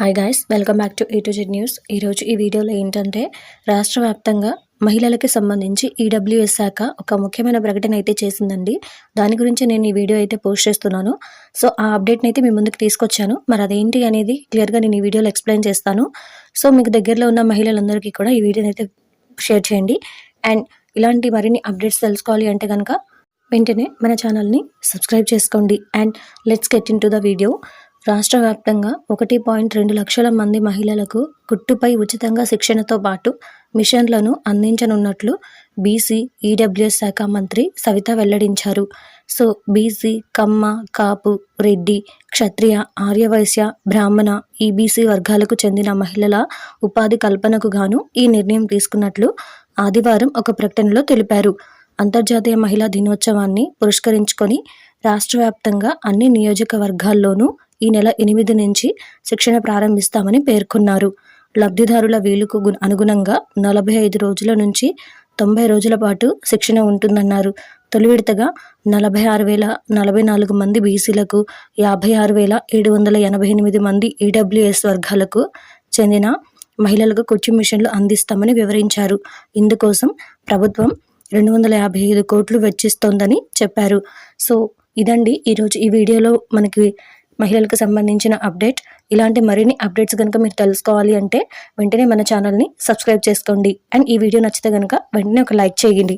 Hi guys welcome back to A to Z news ఈరోజు ఈ వీడియోలో ఏంటంటే రాష్ట్ర వ్యాప్తంగా మహిళలకి సంబంధించి ఈడబ్ల్యూఎస్ శాఖ ఒక ముఖ్యమైన ప్రకటన అయితే చేసిందండి. దాని గురించి నేను ఈ వీడియో అయితే పోస్ట్ చేస్తున్నాను. సో ఆ అప్డేట్ని అయితే మీ ముందుకు తీసుకొచ్చాను. మరి అదేంటి అనేది క్లియర్గా నేను ఈ వీడియోలో ఎక్స్ప్లెయిన్ చేస్తాను. సో మీకు దగ్గరలో ఉన్న మహిళలందరికీ కూడా ఈ వీడియోని అయితే షేర్ చేయండి. అండ్ ఇలాంటి మరిన్ని అప్డేట్స్ తెలుసుకోవాలి అంటే కనుక వెంటనే మన ఛానల్ని సబ్స్క్రైబ్ చేసుకోండి. And let's get into the video. రాష్ట్ర వ్యాప్తంగా ఒకటి పాయింట్ రెండు లక్షల మంది మహిళలకు కుట్టుపై ఉచితంగా శిక్షణతో పాటు మిషన్లను అందించనున్నట్లు బీసీ ఈడబ్ల్యూఎస్ శాఖ మంత్రి సవిత వెల్లడించారు. So BC Kamma Kapu Reddy Kshatriya Aryavaishya Brahmana EBC వర్గాలకు చెందిన మహిళల ఉపాధి కల్పనకు గాను ఈ నిర్ణయం తీసుకున్నట్లు ఆదివారం ఒక ప్రకటనలో తెలిపారు. అంతర్జాతీయ మహిళా దినోత్సవాన్ని పురస్కరించుకొని రాష్ట్ర వ్యాప్తంగా అన్ని నియోజకవర్గాల్లోనూ ఈ నెల ఎనిమిది నుంచి శిక్షణ ప్రారంభిస్తామని పేర్కొన్నారు. లబ్ధిదారుల వీలుకు గు- అనుగుణంగా నలభై ఐదు రోజుల నుంచి తొంభై రోజుల పాటు శిక్షణ ఉంటుందన్నారు. తొలి విడతగా నలభై ఆరు వేల నలభై నాలుగు మంది బీసీలకు యాభై ఆరు వేల ఏడు వందల ఎనభై ఎనిమిది మంది ఈడబ్ల్యూఎస్ వర్గాలకు చెందిన మహిళలకు కుర్చీ మిషన్లు అందిస్తామని వివరించారు. ఇందుకోసం ప్రభుత్వం రెండు వందల యాభై ఐదు కోట్లు వెచ్చిస్తోందని చెప్పారు. సో ఇదండి. ఈరోజు ఈ వీడియోలో మనకి మహిళలకు సంబంధించిన అప్డేట్. ఇలాంటి మరిన్ని అప్డేట్స్ కనుక మీరు తెలుసుకోవాలి అంటే వెంటనే మన ఛానల్ని సబ్స్క్రైబ్ చేసుకోండి. అండ్ ఈ వీడియో నచ్చితే కనుక వెంటనే ఒక లైక్ చేయండి.